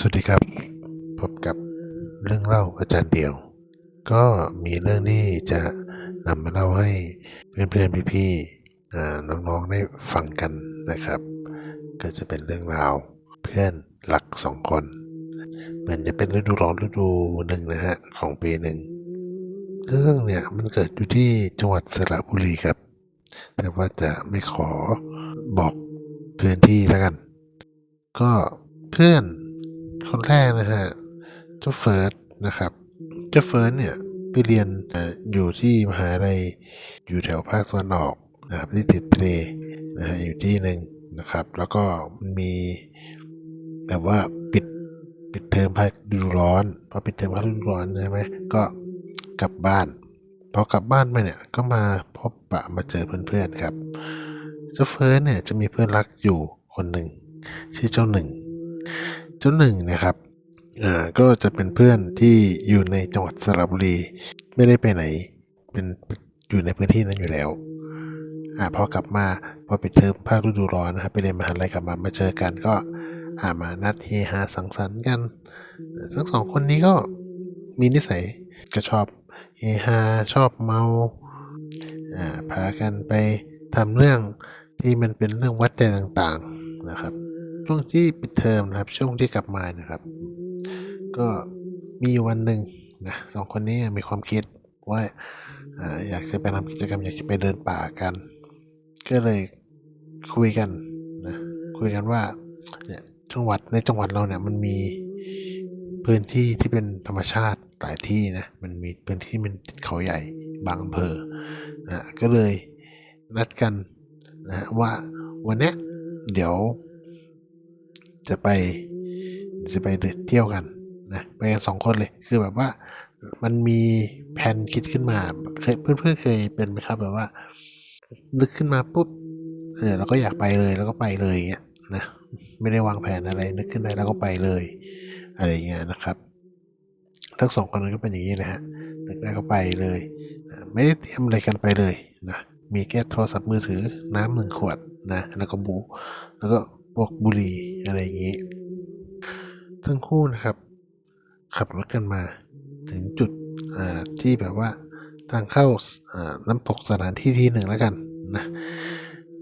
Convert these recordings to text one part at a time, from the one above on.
สวัสดีครับ พบกับเรื่องเล่าอาจารย์เดียว ก็มีเรื่องที่จะนำมาเล่าให้เพื่อนๆพี่ๆน้องๆได้ฟังกันนะครับ ก็จะเป็นเรื่องราวเพื่อนหลักสองคนเหมือนจะเป็นฤดูร้อนฤดูหนึ่งนะฮะของปีหนึ่งเรื่องเนี่ยมันเกิดอยู่ที่จังหวัดสระบุรีครับ แต่ว่าจะไม่ขอบอกพื้นที่แล้วกัน ก็เพื่อน คนแรกนะฮะเจ้าเฟิร์สนะครับ เจ้าเฟิร์สเนี่ยไปเรียนอยู่ที่มหาลัยอยู่แถวภาคตะวันออกนะครับที่ติดทะเลนะฮะอยู่ที่หนึ่งนะครับ แล้วก็มันมีแบบว่าปิดปิดเทอมภาคฤดูร้อนพอปิดเทอมภาคฤดูร้อนใช่ไหมก็กลับบ้านพอกลับบ้านมาเนี่ยก็มาพบปะมาเจอเพื่อนๆครับเจ้าเฟิร์สเนี่ยจะมีเพื่อนรักอยู่คนหนึ่งชื่อเจ้าหนึ่ง เจ้าหนึ่งนะครับอ่าก็จะเป็นเพื่อนที่อยู่ในจังหวัดสระบุรี ไม่ได้ไปไหน เป็นอยู่ในพื้นที่นั้นอยู่แล้วอ่าพอกลับมาพอปิดเทอมภาคฤดูร้อนนะครับไปเรียนมหาลัยกลับมามาเจอกันก็อ่ามานัดเฮฮาสังสรรค์กัน ทั้งสองคนนี้ก็มีนิสัยก็ชอบเฮฮาชอบเมาอ่าพากันไปทำเรื่องที่มันเป็นเรื่องวัดใจต่างๆนะครับ ช่วงที่ปิดเทอมนะครับ ช่วงที่กลับมานะครับ ก็มีวันหนึ่งนะสองคนนี้มีความคิดว่าอยากจะไปทำกิจกรรมอยากจะไปเดินป่ากัน ก็เลยคุยกันนะคุยกันว่าเนี่ยจังหวัดในจังหวัดเราเนี่ยมันมีพื้นที่ที่เป็นธรรมชาติหลายที่นะมันมีพื้นที่มันติดเขาใหญ่บางอำเภอนะก็เลยนัดกันนะว่าวันนี้เดี๋ยว จะไปจะไปเที่ยวกันนะไปกันสองคนเลยคือแบบว่ามันมีแผนคิดขึ้นมาเคยเพื่อนๆเคยเป็นไหมครับแบบว่านึกขึ้นมาปุ๊บเออเราก็อยากไปเลยแล้วก็ไปเลยอย่างเงี้ยนะไม่ได้วางแผนอะไรนึกขึ้นได้แล้วก็ไปเลยอะไรเงี้ยนะครับ ทั้งสองคนนั้นก็เป็นอย่างนี้นะฮะนึกได้ก็ไปเลยนะไม่ได้เตรียมอะไรกันไปเลยนะมีแค่โทรศัพท์มือถือน้ำหนึ่งขวดนะแล้วก็บูแล้วก็ วกบุหรี่อะไรอย่างนี้ ทั้งคู่นะครับ ขับรถกันมา ถึงจุดที่แบบว่าทางเข้าน้ำตกสถานที่ที่หนึ่งแล้วกันนะ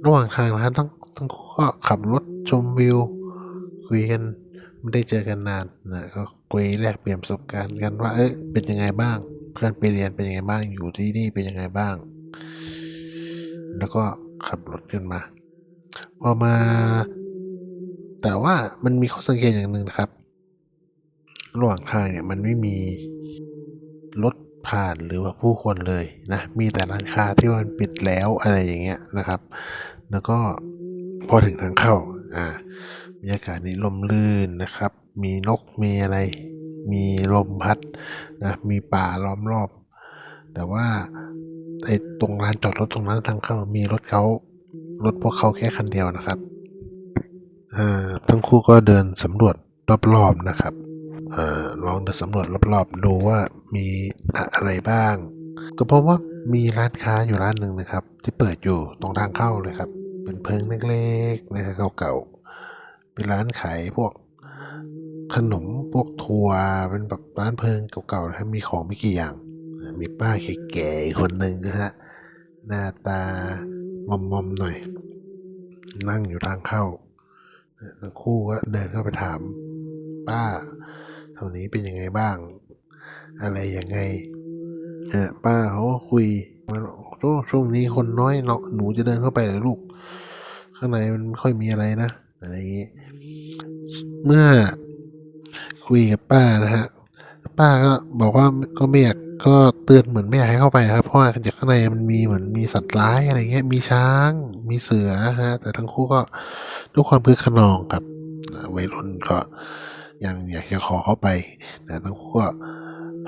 ระหว่างทางนะทั้งทั้งคู่ก็ขับรถชมวิว คุยกันไม่ได้เจอกันนานนะก็คุยแลกเปลี่ยนประสบการณ์กันว่าเอ๊ะเป็นยังไงบ้างเพื่อนไปเรียนเป็นยังไงบ้างอยู่ที่นี่เป็นยังไงบ้าง แล้วก็ขับรถกันมา พอมา แต่ว่ามันมีข้อสังเกตอย่างหนึ่งนะครับ ระหว่างทางเนี่ยมันไม่มีรถผ่านหรือว่าผู้คนเลยนะมีแต่ร้านค้าที่มันปิดแล้วอะไรอย่างเงี้ยนะครับ แล้วก็พอถึงทางเข้าอ่าบรรยากาศนี้ลมลื่นนะครับ มีนกมีอะไร มีลมพัดนะมีป่าล้อมรอบ แต่ว่าไอ้ตรงลานจอดรถตรงนั้นทางเข้ามีรถเขารถพวกเขาแค่คันเดียวนะครับ ทั้งคู่ก็เดินสำรวจรอบๆนะครับอลองเดินสำรวจรอบๆ ดูว่ามีอะไรบ้าง ก็พบว่ามีร้านค้าอยู่ร้านหนึ่งนะครับ ที่เปิดอยู่ตรงทางเข้าเลยครับ เป็นเพิงเล็กๆนะครับเก่าๆเป็นร้านขายพวกขนมพวกทัวร์เป็นแบบร้านเพิงเก่าๆนะครับมีของไม่กี่อย่าง มีป้าแก่ๆคนหนึ่งนะฮะหน้าตามอมๆหน่อย นั่งอยู่ทางเข้า ทั้งคู่ก็เดินเข้าไปถาม ป้าเท่านี้เป็นยังไงบ้าง อะไรยังไงเออป้าเขาก็คุยว่าโอ้ช่วงนี้คนน้อยเนาะหนูจะเดินเข้าไปเลยลูก ข้างในมันไม่ค่อยมีอะไรนะอะไรอย่างงี้ เมื่อคุยกับป้านะฮะ ป้าก็บอกว่าก็ไม่อยากก็เตือนเหมือนไม่อยากให้เข้าไปครับ เพราะว่าจากข้างในมันมีเหมือนมีสัตว์ร้ายอะไรเงี้ย มีช้าง มีเสือฮะ แต่ทั้งคู่ก็ด้วยความคึกขนองครับวัยรุ่นก็ยังอยากจะขอเข้าไปแต่ทั้งคู่ก็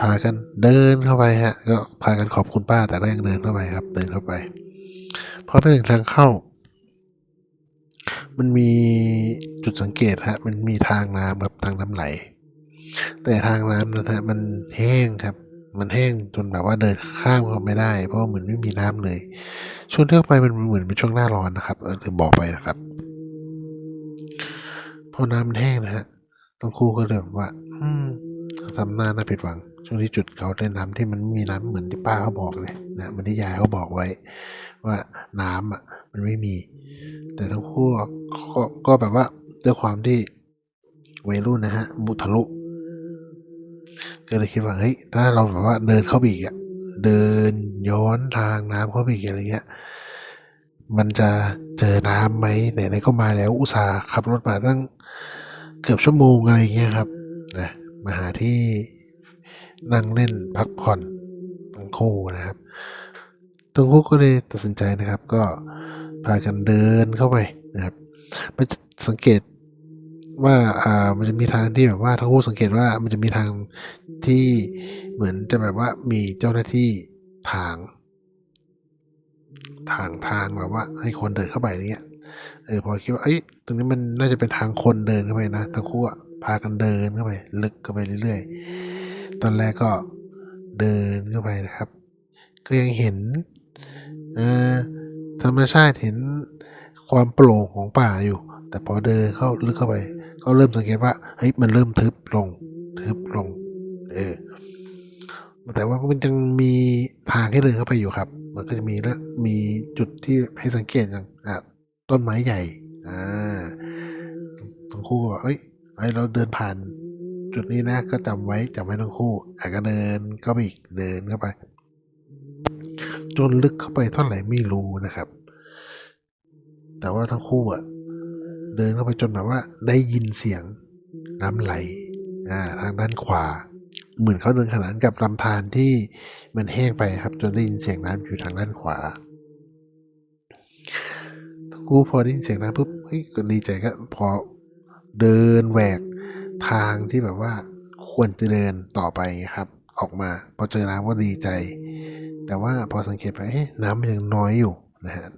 พากันเดินเข้าไปฮะ ก็พากันขอบคุณป้า แต่ก็ยังเดินเข้าไปครับ เดินเข้าไปพอไปถึงทางเข้า มันมีจุดสังเกตฮะ มันมีทางน้ำแบบทางน้ำไหล แต่ทางน้ำนั้นฮะมันแห้งครับ มันแห้งจนแบบว่าเดินข้ามเขาไม่ได้ เพราะว่าเหมือนไม่มีน้ำเลย ช่วงที่เขาไปมันเหมือนเป็นช่วงหน้าร้อนนะครับเออบอกไปนะครับพอน้ำมันแห้งนะฮะทั้งคู่ก็เลยแบบว่า อืมทำหน้าน่าผิดหวัง ช่วงที่จุดเขาได้น้ำที่มันไม่มีน้ำเหมือนที่ป้าเขาบอกเลยนะมือนที่ยายเขาบอกไว้ ว่าน้ำอะ มันไม่มี แต่ทั้งคู่ก็ก็ก็แบบว่าด้วยความที่วัยรุ่นนะฮะมุทะลุ ก็เลยคิดว่าเฮ้ยถ้าเราแบบว่าเดินเข้าไปอีกอะเดินย้อนทางน้ำเข้าไปอีกอะไรเงี้ย มันจะเจอน้ำไหมไหนๆก็มาแล้วอุตส่าห์ขับรถมาตั้งเกือบชั่วโมงอะไรเงี้ยครับนะมาหาที่นั่งเล่นพักผ่อนทั้งคู่นะครับทั้งคู่ก็เลยตัดสินใจนะครับ ก็พากันเดินเข้าไปนะครับ ไปสังเกต ว่าอ่ามันจะมีทางที่แบบว่าทั้งคู่สังเกตว่ามันจะมีทางที่เหมือนจะแบบว่ามีเจ้าหน้าที่ทาง ทางทางแบบว่า ให้คนเดินเข้าไปอะไรเงี้ยเออพอคิดว่าเอ้ยตรงนี้มันน่าจะเป็นทางคนเดินเข้าไปนะทั้งคู่พากันเดินเข้าไป ลึกเข้าไปเรื่อยๆ ตอนแรกก็เดินเข้าไปนะครับ ก็ยังเห็นเอ่อธรรมชาติเห็นความโปร่งของป่าอยู่ แต่พอเดินเข้าลึกเข้าไป ก็เริ่มสังเกตว่าเฮ้ยมันเริ่มทึบลง ทึบลง เออแต่ว่ามันยังมีทางให้เดินเข้าไปอยู่ครับ มันก็จะมีและมีจุดที่ให้สังเกตอย่างอะต้นไม้ใหญ่ อ่าทั้งคู่ก็บอกเอ้ยไอเราเดินผ่าน จุดนี้นะ ก็จำไว้จำไว้ทั้งคู่อะก็เดินก็ไปอีกเดินเข้าไป จนลึกเข้าไปเท่าไหร่ไม่รู้นะครับ แต่ว่าทั้งคู่อะ เดินเข้าไปจนแบบว่าได้ยินเสียงน้ำไหลอ่าทางด้านขวา เหมือนเขาเดินขนานกับลำธารที่มันแห้งไปครับ จนได้ยินเสียงน้ำอยู่ทางด้านขวาทั้งกูพอได้ยินเสียงน้ำปุ๊บเฮ้ยก็ดีใจก็พอเดินแหวกทางที่แบบว่าควรจะเดินต่อไปครับ ออกมาพอเจอน้ำก็ดีใจ แต่ว่าพอสังเกตไปเอ๊ะน้ำมันยังน้อยอยู่นะฮะ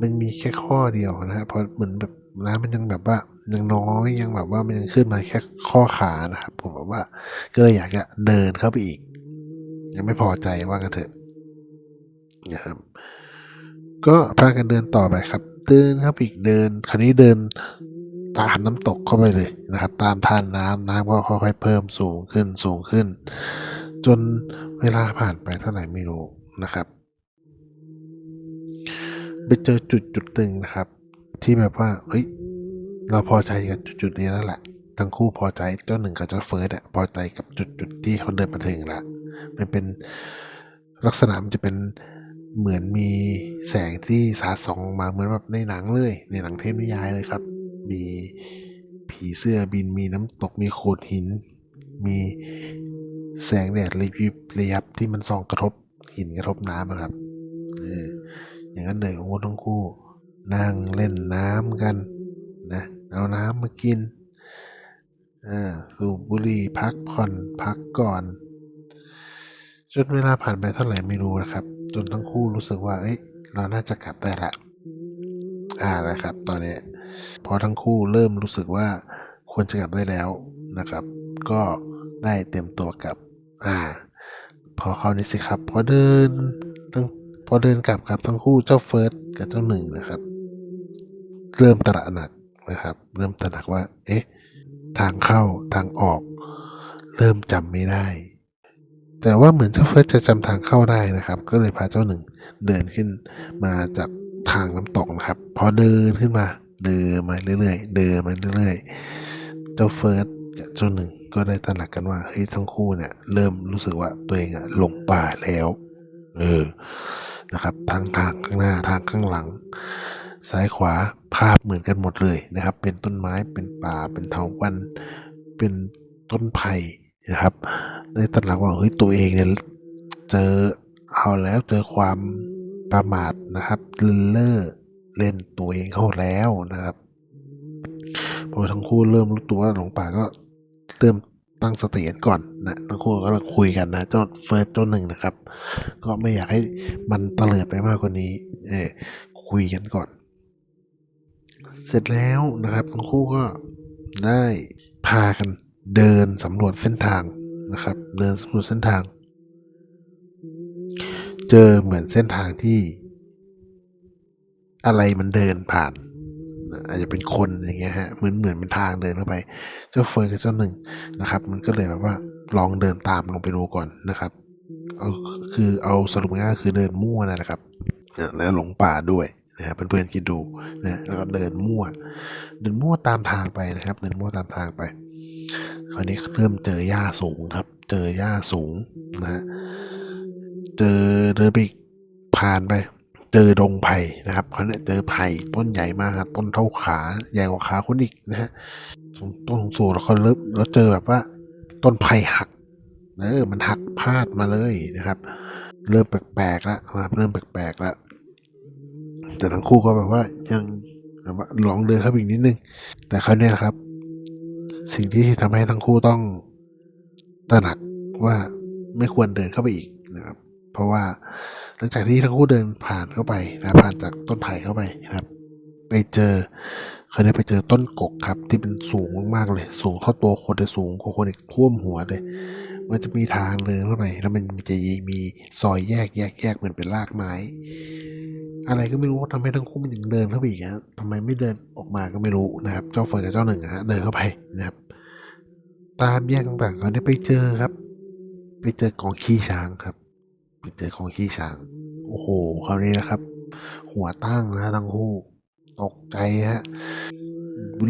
มันมีแค่ข้อเดียวนะฮะเพราะเหมือนแบบน้ำมันยังแบบว่ายังน้อยยังแบบว่ามันยังขึ้นมาแค่ข้อขานะครับ ผมแบบว่าก็เลยอยากจะเดินเข้าไปอีก ยังไม่พอใจว่ากันเถอะนะครับ ก็พากันเดินต่อไปครับ เดินเข้าไปอีกเดิน คราวนี้เดินตามน้ำตกเข้าไปเลยนะครับ ตามท่านน้ำน้ำก็ค่อยๆเพิ่มสูงขึ้นสูงขึ้น จนเวลาผ่านไปเท่าไหร่ไม่รู้นะครับ ไปเจอจุดจุดหนึ่งนะครับ ที่แบบว่าเฮ้ย เราพอใจกับจุดจุดนี้แล้วแหละทั้งคู่พอใจเจ้าหนึ่งกับเจ้าเฟิร์สอะพอใจกับจุดจุดที่เขาเดินมาถึงละมันเป็นลักษณะมันจะเป็นเหมือนมีแสงที่สาดส่องมาเหมือนแบบในหนังเลย ในหนังเทพนิยายเลยครับ มีผีเสื้อบินมีน้ำตกมีโขดหิน มีแสงแดดระยิบระยับที่มันส่องกระทบหินกระทบน้ำอะครับเออ อย่างนั้นเลยโอ้ทั้งคู่ นั่งเล่นน้ำกันนะเอาน้ำมากินอ่าสูบบุหรี่พักผ่อนพักก่อน จนเวลาผ่านไปเท่าไหร่ไม่รู้นะครับ จนทั้งคู่รู้สึกว่าเอ้ยเราน่าจะกลับได้ละอ่านะครับ ตอนนี้พอทั้งคู่เริ่มรู้สึกว่าควรจะกลับได้แล้วนะครับ ก็ได้เตรียมตัวกลับ อ่า พอเขานี่สิครับ พอเดิน พอเดินกลับครับทั้งคู่เจ้าเฟิร์สกับเจ้าหนึ่งนะครับ เริ่มตระหนักนะครับ เริ่มตระหนักว่า เอ๊ะ ทางเข้าทางออก เริ่มจำไม่ได้ แต่ว่าเหมือนเจ้าเฟิร์สจะจำทางเข้าได้นะครับ ก็เลยพาเจ้าหนึ่งเดินขึ้นมาจากทางน้ำตกนะครับ พอเดินขึ้นมาเดินมาเรื่อยๆ เดินมาเรื่อยๆ เจ้าเฟิร์สกับเจ้าหนึ่งก็ได้ตระหนักกันว่าเฮ้ยทั้งคู่เนี่ย เริ่มรู้สึกว่าตัวเองอะหลงป่าแล้ว เออ นะครับทั้งทางข้างหน้าทางข้างหลัง ซ้ายขวาภาพเหมือนกันหมดเลยนะครับ เป็นต้นไม้เป็นป่าเป็นเถาวัลย์เป็นต้นไผ่นะครับได้ตระหนักว่าเฮ้ยตัวเองเนี่ยเจอเอาแล้วเจอความประมาทนะครับเล่อเล่นตัวเองเข้าแล้วนะครับพอทั้งคู่เริ่มรู้ตัวว่าหลงป่าก็เริ่ม ตั้งสติกันก่อนนะทั้งคู่ก็คุยกันนะจ้าเฟิร์สจ้าหนึ่งนะครับ ก็ไม่อยากให้มันเตลิดไปมากกว่านี้ เออคุยกันก่อน เสร็จแล้วนะครับทั้งคู่ก็ได้พากันเดินสำรวจเส้นทางนะครับ เดินสำรวจเส้นทาง เจอเหมือนเส้นทางที่ อะไรมันเดินผ่าน อาจจะเป็นคนอย่างเงี้ยฮะเหมือนเหมือนเป็นทางเดินเข้าไป เจ้าเฟิร์นกับเจ้าหนึ่งนะครับ มันก็เลยแบบว่าลองเดินตามลงไปดูก่อนนะครับเอาคือเอาสรุปง่ายคือเดินมั่วนะครับแล้วหลงป่าด้วยนะฮะเพื่อนๆคิดดูนะแล้วก็เดินมั่ว เดินมั่วตามทางไปนะครับ เดินมั่วตามทางไป คราวนี้เริ่มเจอหญ้าสูงครับ เจอหญ้าสูงนะฮะเจอเดินไปอีกผ่านไป เจอดงไผ่นะครับเขาเนี่ยเจอไผ่ต้นใหญ่มากครับต้นเท่าขาใหญ่กว่าขาคนอีกนะฮะต้นสูงแล้วก็เริ่มแล้วเจอแบบว่า ต้นไผ่หักเออมันหักพาดมาเลยนะครับ เริ่มแปลกๆแล้วนะครับเริ่มแปลกๆแล้วแต่ทั้งคู่ก็แบบว่ายังแบบว่าลองเดินเข้าไปอีกนิดนึง แต่คราวเนี้ยครับ สิ่งที่ทำให้ทั้งคู่ต้องตระหนักว่าไม่ควรเดินเข้าไปอีกนะครับ เพราะว่า หลังจากที่ทั้งคู่เดินผ่านเข้าไปนะผ่านจากต้นไผ่เข้าไปนะครับ ไปเจอเขาได้ไปเจอต้นกกครับ ที่เป็นสูงมากๆเลย สูงเท่าตัวคนเลยสูงกว่าคนอีกท่วมหัวเลย มันจะมีทางเดินเข้าไปแล้วมันจะมีซอยแยกแยกแยกเหมือนเป็นรากไม้ อะไรก็ไม่รู้ทำให้ทั้งคู่มันถึงเดินเข้าไปอีกฮะทำไมไม่เดินออกมาก็ไม่รู้นะครับ เจ้าเฟิร์นกับเจ้าหนึ่งอะฮะเดินเข้าไปนะครับ ตามแยกต่างๆเขาได้ไปเจอครับ ไปเจอกองขี้ช้างครับ ไปเจอกองขี้ช้าง โอ้โห คราวนี้นะครับ หัวตั้งนะทั้งคู่ ตกใจฮะ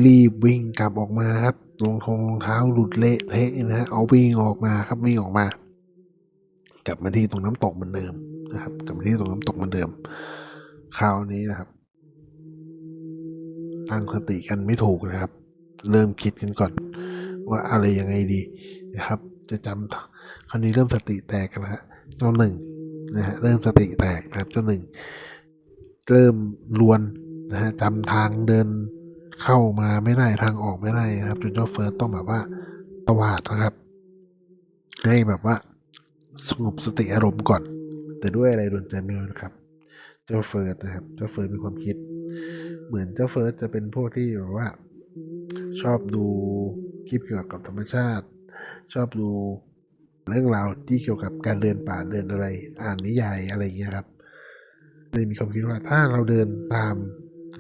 รีบวิ่งกลับออกมาครับ รองทงรองเท้าหลุดเละเทะนะฮะ เอาวิ่งออกมาครับวิ่งออกมา กลับมาที่ตรงน้ำตกเหมือนเดิมนะครับ กลับมาที่ตรงน้ำตกเหมือนเดิม คราวนี้นะครับ ตั้งสติกันไม่ถูกนะครับ เริ่มคิดกันก่อนว่าอะไรยังไงดีนะครับ จะจำคราวนี้เริ่มสติแตกกันแล้วฮะเจ้าหนึ่งนะฮะเริ่มสติแตกนะครับเจ้าหนึ่งเริ่มลวนนะฮะจำทางเดินเข้ามาไม่ได้ทางออกไม่ได้นะครับจนเจ้าเฟิร์สต้องแบบว่าตวาดนะครับ ให้แบบว่าสงบสติอารมณ์ก่อน แต่ด้วยอะไรโดนใจไม่รู้นะครับ เจ้าเฟิร์สนะครับ เจ้าเฟิร์สมีความคิด เหมือนเจ้าเฟิร์สจะเป็นพวกที่แบบว่า ชอบดูคลิปเกี่ยวกับธรรมชาติ ชอบดูเรื่องราวที่เกี่ยวกับการเดินป่าเดินอะไร อ่านนิยายอะไรอย่างเงี้ยครับเลยมีความคิดว่าถ้าเราเดินตาม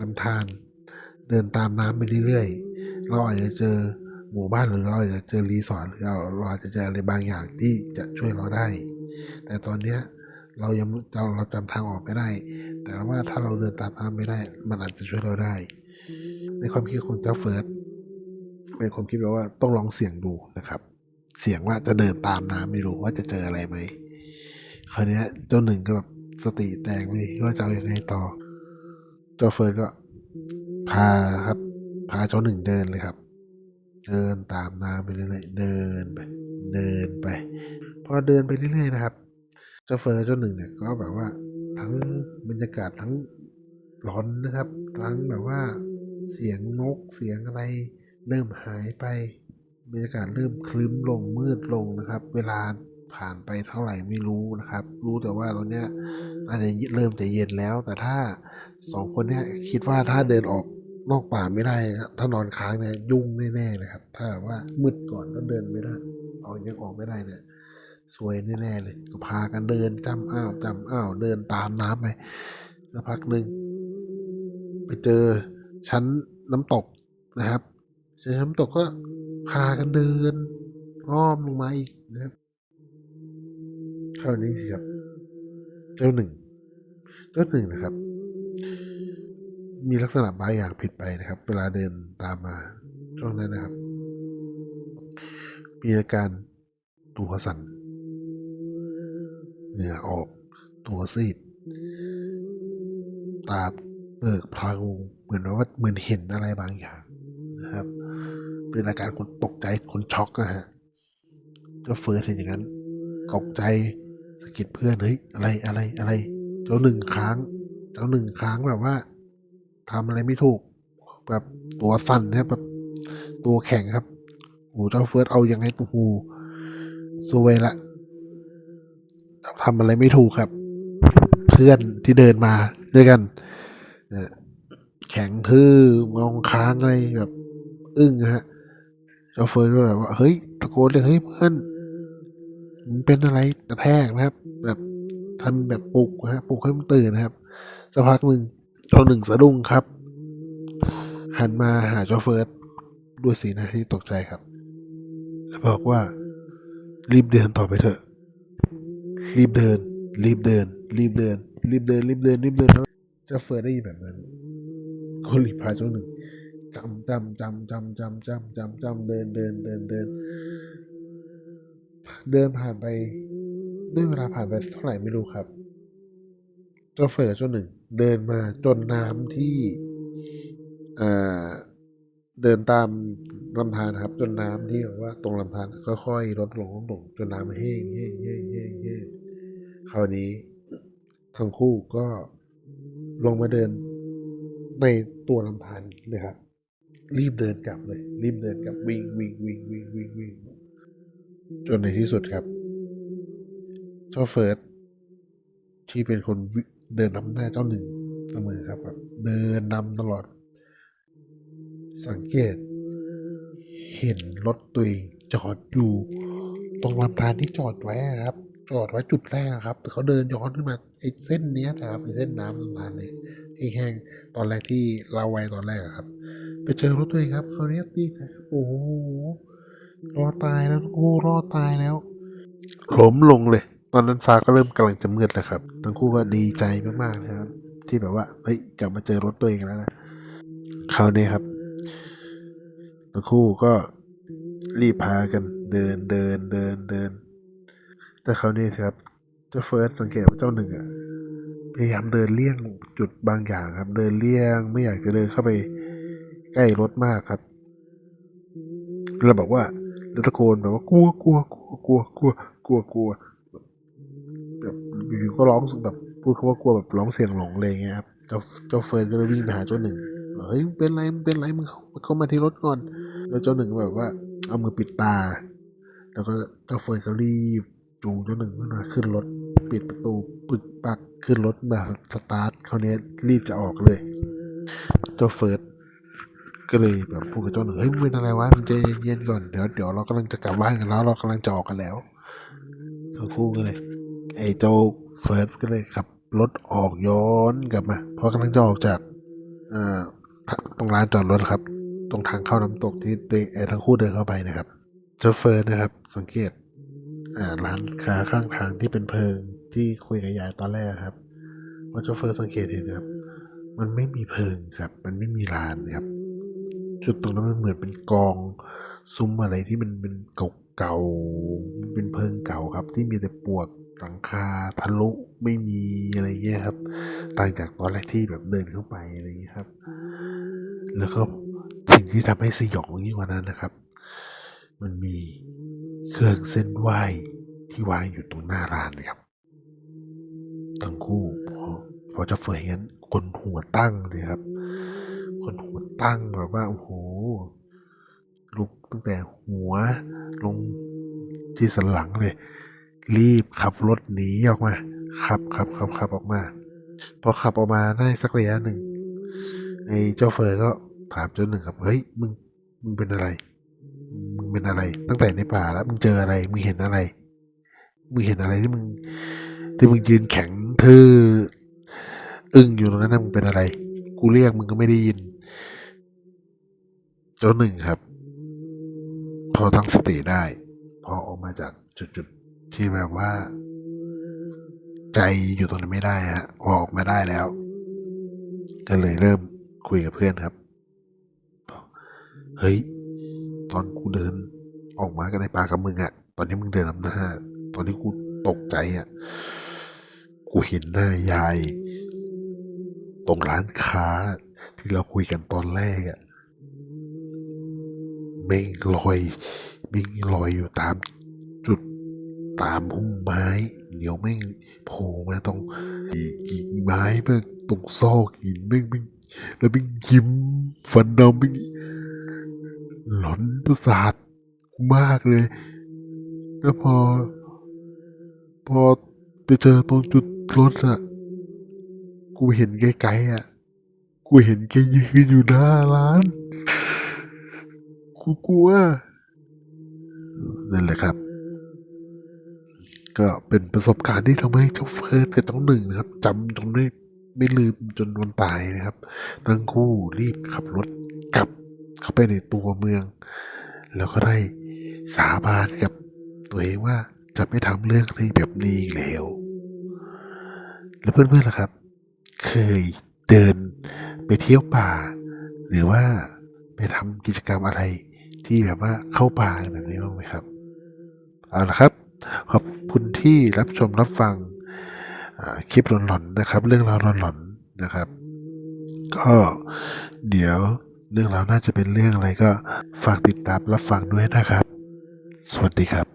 ลำธารเดินตามน้ำไปเรื่อยๆ เราอาจจะเจอหมู่บ้านหรือเราอาจจะเจอรีสอร์ทหรือเราอาจจะเจออะไรบางอย่างที่จะช่วยเราได้ แต่ตอนเนี้ยเรายังเราเราจำทางออกไม่ได้ แต่ว่าถ้าเราเดินตามน้ำไม่ได้ มันอาจจะช่วยเราได้ ในความคิดของเจ้าเฟิร์ส เป็นความคิดแบบว่าต้องลองเสี่ยงดูนะครับ เสี่ยงว่าจะเดินตามน้ำไม่รู้ว่าจะเจออะไรไหมคราวเนี้ยเจ้าหนึ่งก็แบบสติแตกเลยว่าจะเอาอยัางไงต่อ เจ้าเฟิร์สก็พาครับพาเจ้าหนึ่งเดินเลยครับ เดินตามน้ำไปเรื่อยๆเดินไป เดินไปพอเดินไปเรื่อยๆนะครับ เจ้าเฟิร์สเจ้าหนึ่งเนี่ยก็แบบว่า ทั้งบรรยากาศทั้งร้อนนะครับ ทั้งแบบว่าเสียงนกเสียงอะไร เริ่มหายไปบรรยากาศเริ่มคลึ้มลงมืดลงนะครับ เวลาผ่านไปเท่าไหร่ไม่รู้นะครับ รู้แต่ว่าตอนเนี้ยน่าจะเริ่มจะเย็นแล้ว แต่ถ้าสองคนเนี้ยคิดว่าถ้าเดินออกนอกป่าไม่ได้ถ้านอนค้างเนี่ยยุ่งแน่ๆเลยครับ ถ้าว่ามืดก่อนแล้วเดินไม่ได้ออกยังออกไม่ได้เนี่ยสวยแน่ๆเลย ก็พากันเดินจำอ้าวจำอ้าวเดินตามน้ำไปสักพักหนึ่งไปเจอชั้นน้ำตกนะครับ เจอน้ำตกก็พากันเดิน อ้อมลงมาอีกนะครับคราวนี้สิครับ เจ้าหนึ่ง เจ้าหนึ่งนะครับ มีลักษณะบางอย่างผิดไปนะครับ เวลาเดินตามมาช่วงนั้นนะครับ มีอาการตัวสั่นเหงื่อออกตัวซีด ตาเบิกพลางเหมือนว่าเหมือนเห็นอะไรบางอย่างนะครับ เป็นอาการคนตกใจคนช็อกนะฮะเจ้าเฟิร์สเห็นอย่างนั้นตกใจสะกิดเพื่อนเฮ้ยอะไรอะไรอะไรเจ้าหนึ่งค้างเจ้าหนึ่งค้างแบบว่าทำอะไรไม่ถูก แบบตัวสั่นนะครับแบบตัวแข็งครับโอ้เจ้าเฟิร์สเอายังไงตัวหูสวยละทำอะไรไม่ถูกครับ เพื่อนที่เดินมาด้วยกันแข็งทื่อมองค้างอะไรแบบ อึ้งฮะ เจ้าเฟิร์สก็แบบว่าเฮ้ยตะโกนเลยเฮ้ยเพื่อนมันเป็นอะไรกระแทกนะครับ แบบทำแบบปลุกนะฮะปลุกให้มันตื่นนะครับสักพักหนึ่งเจ้าหนึ่งสะดุ้งครับ หันมาหาเจ้าเฟิร์สด้วยสีหน้าที่ตกใจครับ แล้วบอกว่า รีบเดินต่อไปเถอะ รีบเดิน รีบเดิน รีบเดิน รีบเดิน รีบเดินรีบเดินแล้วเจ้าเฟิร์สได้ยินแบบนั้นก็รีบพาเจ้าหนึ่ง จำจำจำจำจำจำจำจำเดินเดินเดินเดินเดินผ่านไปด้วยเวลาผ่านไปเท่าไหร่ไม่รู้ครับเจ้าเฟิร์สเจ้าหนึ่ง เดินมาจนน้ำที่เอ่อเดินตามลำธารครับ จนน้ำที่แบบว่า ตรงลำธารค่อยๆลดลงลดลงจนน้ำแห้งแห้งแห้งแห้งแห้งคราวนี้ ทั้งคู่ก็ลงมาเดินในตัวลำธารเลยครับ รีบเดินกลับเลย รีบเดินกลับวิ่งวิ่งวิ่งวิ่งวิ่งวิ่งจนในที่สุดครับเจ้าเฟิร์สที่เป็นคนเดินนำหน้าเจ้าหนึ่งเสมอครับแบบเดินนำตลอด สังเกต เห็นรถตัวเองจอดอยู่ ตรงลำธารที่จอดไว้ครับ จอดไว้จุดแรกอะครับแต่เขาเดินย้อนขึ้นมาไอ้เส้นเนี้ยนะครับไอ้เส้นน้ำลำธารเนี่ยแห้งตอนแรกที่เราไว้ตอนแรกครับ ไปเจอรถตัวเองครับเขาเนี้ยดีใจครับโอ้โหรอตายแล้วโอ้รอตายแล้วล้มลงเลย ตอนนั้นฟ้าก็เริ่มกำลังจะมืดแล้วครับทั้งคู่ก็ดีใจมากๆนะครับ ที่แบบว่าเฮ้ยกลับมาเจอรถตัวเองแล้วนะคราวนี้ครับทั้งคู่ก็รีบพากันเดินเดินเดินเดิน แต่คราวนี้ครับเจ้าเฟิร์สสังเกตว่าเจ้าหนึ่งอะพยายามเดินเลี่ยงจุดบางอย่างครับ เดินเลี่ยงไม่อยากจะเดินเข้าไปใกล้รถมากครับเราบอกว่าเราตะโกนแบบว่ากลัวกลัวกลัวกลัวกลัวกลัวกลัวแบบอยู่ก็ร้องแบบพูดคำว่ากลัวแบบร้องเสียงหลงเลยอย่างเงี้ยครับเจ้าเจ้าเฟิร์นก็เลยวิ่งไปหาเจ้าหนึ่งเฮ้ยเป็นไรมึงเป็นไรมึงเข้าเขามาที่รถก่อน แล้วเจ้าหนึ่งแบบว่า เอามือปิดตา แล้วก็เจ้าเฟิร์นก็รีบ จูงเจ้าหนึ่งขึ้นมาขึ้นรถปิดประตูปึกปักขึ้นรถมาสตาร์ทคราวนี้รีบจะออกเลย เจ้าเฟิร์สก็เลยแบบพูดกับเจ้าหนึ่งเฮ้ยมึงเป็นอะไรวะมึงใจเย็นๆก่อนเดี๋ยวเดี๋ยวเรากำลังจะกลับบ้านกันแล้ว เรากำลังจะออกกันแล้วทั้งคู่ก็เลยไอ้เจ้าเฟิร์สก็เลยขับรถออกย้อนกลับมาเพราะกำลังจะออกจากตรงร้านจอดรถครับ ตรงทางเข้าน้ำตกที่ตัวเองเอ่อทั้งคู่เดินเข้าไปนะครับเจ้าเฟิร์สนะครับ สังเกต ร้านค้าข้างทางที่เป็นเพลิงที่คุยกับยายตอนแรกครับว่าเจ้าเฟิร์สสังเกตเห็นครับ มันไม่มีเพลิงครับ มันไม่มีร้านครับ จุดตรงนั้นมันเหมือนเป็นกองซุ้มอะไรที่มันเป็นเก่าๆเป็นเพลิงเก่าครับ ที่มีแต่ปวกหลังคาทะลุไม่มีอะไรเงี้ยครับต่างจากตอนแรกที่แบบเดินเข้าไปอะไรเงี้ยครับ แล้วก็สิ่งที่ทำให้สยองยิ่งกว่านั้นนะครับ มันมี เครื่องเส้นไหว้ที่วางอยู่ตรงหน้าร้านนะครับทั้งคู่พอพอจะเฟยงั้น คนหัวตั้งเลยครับ คนหัวตั้งแบบว่าโอ้โหลุกตั้งแต่หัวลงที่สันหลังเลย รีบขับรถหนีออกมาขับขับขับขับออกมา พอขับออกมาได้สักระยะหนึ่งไอ้เจ้าเฟยก็ถามเจ้าหนึ่งครับเฮ้ยมึงมึงเป็นอะไร เป็นอะไร ตั้งแต่ในป่าแล้วมึงเจออะไรมึงเห็นอะไรมึงเห็นอะไรที่มึงที่มึงยืนแข็งทื่ออึ้งอยู่ตรงนั้นมึงเป็นอะไร กูเรียกมึงก็ไม่ได้ยินเจ้าหนึ่งครับ พอตั้งสติได้ พอออกมาจากจุดๆที่แบบว่า ใจอยู่ตรงนั้นไม่ได้ฮะพอออกมาได้แล้ว ก็เลยเริ่มคุยกับเพื่อนครับเฮ้ย ตอนกูเดิน ออกมากันในป่ากับมึงอะตอนนี้มึงเดินนำหน้า ตอนนี้กูตกใจอะกูเห็นหน้ายาย ตรงร้านค้า ที่เราคุยกันตอนแรกอะเม่งลอยเม่งลอยอยู่ตามจุดตามพุ่มไม้เดี๋ยวแม่งโผล่มาตรงกิ่งไม้เมื่งตรงซอกหินแม่งแม่งแล้วแม่งยิ้มฟันดำแม่ง หลอนประสาทมากเลย แล้วพอ พอไปเจอตรงจุดรถอะกูเห็นไกลๆอะกูเห็นแกยืนอยู่หน้าร้าน กูกลัวนั่นแหละครับ ก็เป็นประสบการณ์ที่ทำให้เจ้าเฟิร์สกับเจ้าหนึ่งนะครับจำจนไม่ไม่ลืมจนวันตายนะครับ ทั้งคู่รีบขับรถกลับ เข้าไปในตัวเมือง แล้วก็ได้สาบานกับตัวเองว่าจะไม่ทำเรื่องที่แบบนี้อีกแล้ว แล้วเพื่อนๆล่ะครับ เคยเดินไปเที่ยวป่า หรือว่าไปทำกิจกรรมอะไรที่แบบว่าเข้าป่าแบบนี้บ้างไหมครับ เอาละครับ ขอบคุณที่รับชมรับฟังคลิปหลอนๆนะครับ เรื่องราวหลอนๆนะครับ ก็เดี๋ยว เรื่องราวน่าจะเป็นเรื่องอะไรก็ฝากติดตามรับฟังด้วยนะครับ สวัสดีครับ